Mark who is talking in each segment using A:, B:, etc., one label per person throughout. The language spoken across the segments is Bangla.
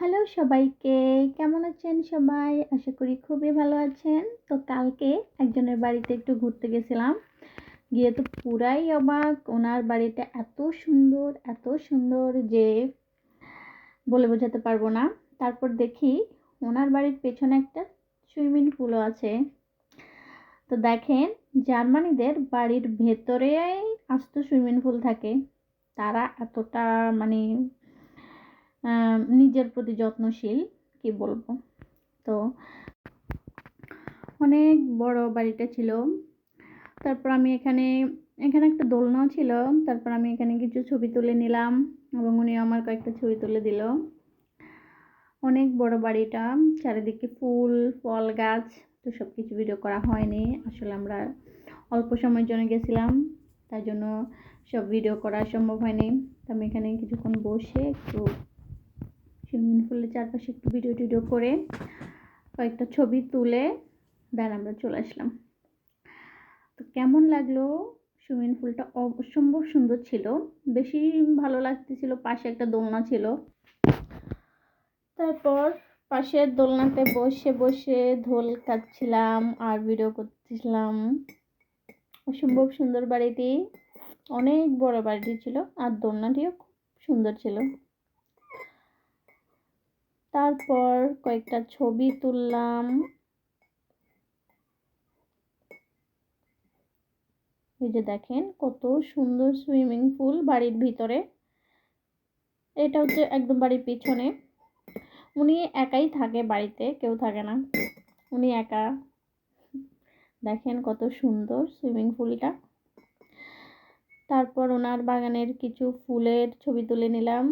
A: হ্যালো সবাইকে, কেমন আছেন সবাই? আশা করি খুবই ভালো আছেন। তো কালকে একজনের বাড়িতে একটু ঘুরতে গেছিলাম। গিয়ে তো পুরাই অবাক, ওনার বাড়িটা এত সুন্দর এত সুন্দর যে বলে বোঝাতে পারব না। তারপর দেখি ওনার বাড়ির পেছনে একটা সুইমিং পুলও আছে। তো দেখেন, জার্মানিদের বাড়ির ভেতরেই আস্ত সুইমিং পুল থাকে। তারা এতটা মানে নিজের প্রতি যত্নশীল, কি বলব? তো অনেক বড় বাড়িটা ছিল। তারপর আমি এখানে এখানে একটা দোলনাও ছিল। তারপর আমি এখানে কিছু ছবি তুলে নিলাম এবং উনি আমার কয়েকটা ছবি তুলে দিল। অনেক বড় বাড়িটা, চারিদিকে ফুল, ফল, গাছ, তো সব কিছু ভিডিও করা হয়নি। আসলে আমরা অল্প সময়ের জন্য গেছিলাম, তাই জন্য সব ভিডিও করা সম্ভব হয়নি। তো আমি এখানে কিছুক্ষণ বসে একটু সুইমিং পুলের চারপাশে একটু ভিডিও টিডিও করে কয়েকটা ছবি তুলে দেন আমরা চলে আসলাম। তো কেমন লাগল? সুইমিং পুলটা অসম্ভব সুন্দর ছিল। বেশি ভালো লাগতেছিল, পাশে একটা দোলনা ছিল। তারপর পাশের দোলনাতে বসে বসে ধোল কাটছিলাম, আর ভিডিও করতেছিলাম। অসম্ভব সুন্দর বাড়িটি, অনেক বড় বাড়িটি ছিল, আর দোলনাটিও খুব সুন্দর ছিল। তারপর কয়েকটা ছবি তুললাম। এই যে দেখেন কত সুন্দর সুইমিং পুল বাড়ির ভিতরে। এটা হচ্ছে একদম বাড়ির পিছনে। উনি একাই থাকে বাড়িতে, কেউ থাকে না। উনি একা। দেখেন কত সুন্দর সুইমিং পুলটা। তারপর ওনার বাগানের কিছু ফুলের ছবি তুলে নিলাম।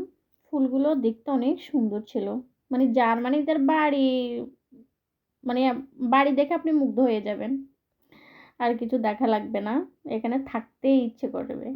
A: ফুলগুলো দেখতে অনেক সুন্দর ছিল। মানে জার্মানিদের বাড়ি মানে বাড়ি দেখে আপনি মুগ্ধ হয়ে যাবেন। আর কিছু দেখা লাগবে না। এখানে থাকতেই ইচ্ছে করবে।